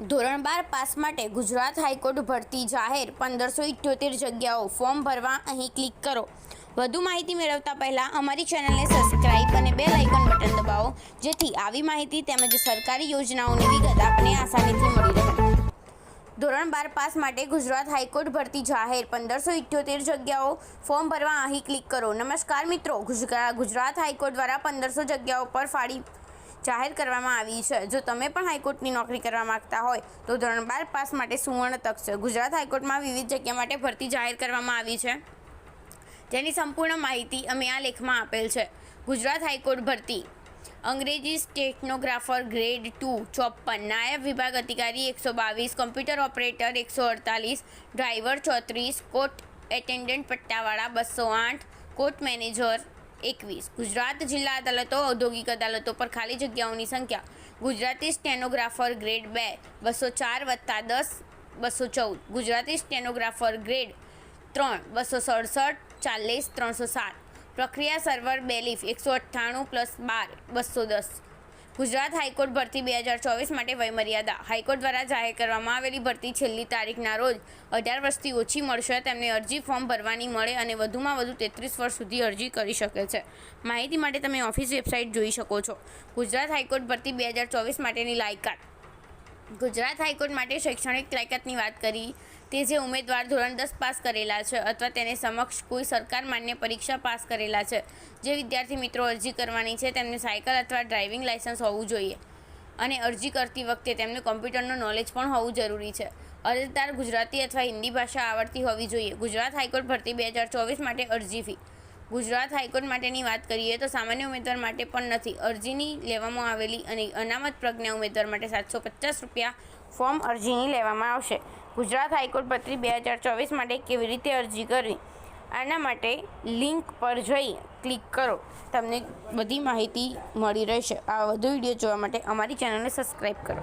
ધોરણ બાર પાસ માટે ગુજરાત હાઈકોર્ટ ભરતી જાહેર પંદરસો ઇઠ્યોતેર જગ્યાઓ ફોર્મ ભરવા અહીં ક્લિક કરો. વધુ માહિતી મેળવતા પહેલાં અમારી ચેનલને સબસ્ક્રાઇબ અને બે લાઇકન બટન દબાવો, જેથી આવી માહિતી તેમજ સરકારી યોજનાઓની વિગત આપને આસાનીથી મળી રહે. ધોરણ બાર પાસ માટે ગુજરાત હાઈકોર્ટ ભરતી જાહેર પંદરસો ઇઠ્યોતેર જગ્યાઓ ફોર્મ ભરવા અહીં ક્લિક કરો. નમસ્કાર મિત્રો ગુજરા- ગુજરાત હાઈકોર્ટ દ્વારા પંદરસો જગ્યાઓ પર ફાળી જાહેર કરવામાં આવી છે. જો તમે પણ હાઈકોર્ટની નોકરી કરવા માંગતા હોય, તો ધોરણ બાર પાસ માટે સુવર્ણ તક છે. ગુજરાત હાઈકોર્ટમાં વિવિધ જગ્યા માટે ભરતી જાહેર કરવામાં આવી છે. જેની સંપૂર્ણ માહિતી અમે આ લેખમાં આપેલ છે. ગુજરાત હાઈકોર્ટ ભરતી. અંગ્રેજી સ્ટેટનોગ્રાફર ગ્રેડ ટુ ચોપન નાયબ વિભાગ અધિકારી એકસો બાવીસ, કમ્પ્યુટર ઓપરેટર એકસો અડતાલીસ, ડ્રાઈવર ચોત્રીસ, કોર્ટ એટેન્ડન્ટ પટ્ટાવાળા બસો આઠ, કોર્ટ મેનેજર એકવીસ. ગુજરાત જિલ્લા અદાલતો, ઔદ્યોગિક અદાલતો પર ખાલી જગ્યાઓની સંખ્યા. ગુજરાતી સ્ટેનોગ્રાફર ગ્રેડ બે, બસો ચાર વત્તા દસ, બસો ચૌદ. ગુજરાતી સ્ટેનોગ્રાફર ગ્રેડ ત્રણ, બસો સડસઠ, ચાલીસ, ત્રણસો સાત. પ્રક્રિયા સર્વર બેલીફ એકસો અઠ્ઠાણું પ્લસ બાર, બસો દસ. ગુજરાત હાઈકોર્ટ ભરતી બે હજાર ચોવીસ માટે વયમર્યાદા. હાઈકોર્ટ દ્વારા જાહેર કરવામાં આવેલી ભરતી છેલ્લી તારીખના રોજ અઢાર વર્ષથી ઓછી મળશે. તેમને અરજી ફોર્મ ભરવાની મળે અને વધુમાં વધુ તેત્રીસ વર્ષ સુધી અરજી કરી શકે છે. માહિતી માટે તમે ઓફિસ વેબસાઇટ જોઈ શકો છો. ગુજરાત હાઈકોર્ટ ભરતી બે હજાર ચોવીસ માટેની લાયકાત ગુજરાત હાઈકોર્ટ માટે શૈક્ષણિક લાયકાતની વાત કરી, તે જે ઉમેદવાર ધોરણ દસ પાસ કરેલા છે અથવા તેને સમક્ષ કોઈ સરકાર માન્ય પરીક્ષા પાસ કરેલા છે, જે વિદ્યાર્થી મિત્રો અરજી કરવાની છે તેમને સાયકલ અથવા ડ્રાઇવિંગ લાયસન્સ હોવું જોઈએ અને અરજી કરતી વખતે તેમને કોમ્પ્યુટરનું નોલેજ પણ હોવું જરૂરી છે. અરજદાર ગુજરાતી અથવા હિન્દી ભાષા આવડતી હોવી જોઈએ. ગુજરાત હાઈકોર્ટ ભરતી બે હજાર ચોવીસ માટે અરજી ફી. ગુજરાત હાઈકોર્ટ માટેની વાત કરીએ તો સામાન્ય ઉમેદવાર માટે પણ નથી. અરજીની લેવામાં આવેલી અને અનામત પ્રજ્ઞા ઉમેદવાર માટે સાતસો પચાસ રૂપિયા ફોર્મ અરજીની લેવામાં આવશે. ગુજરાત હાઈકોર્ટ પત્રી બે હજાર ચોવીસ માટે કેવી રીતે અરજી કરવી? આના માટે લિંક પર જઈ ક્લિક કરો. તમને બધી માહિતી મળી રહેશે. આ વધુ વીડિયો જોવા માટે અમારી ચેનલને સબસ્ક્રાઈબ કરો.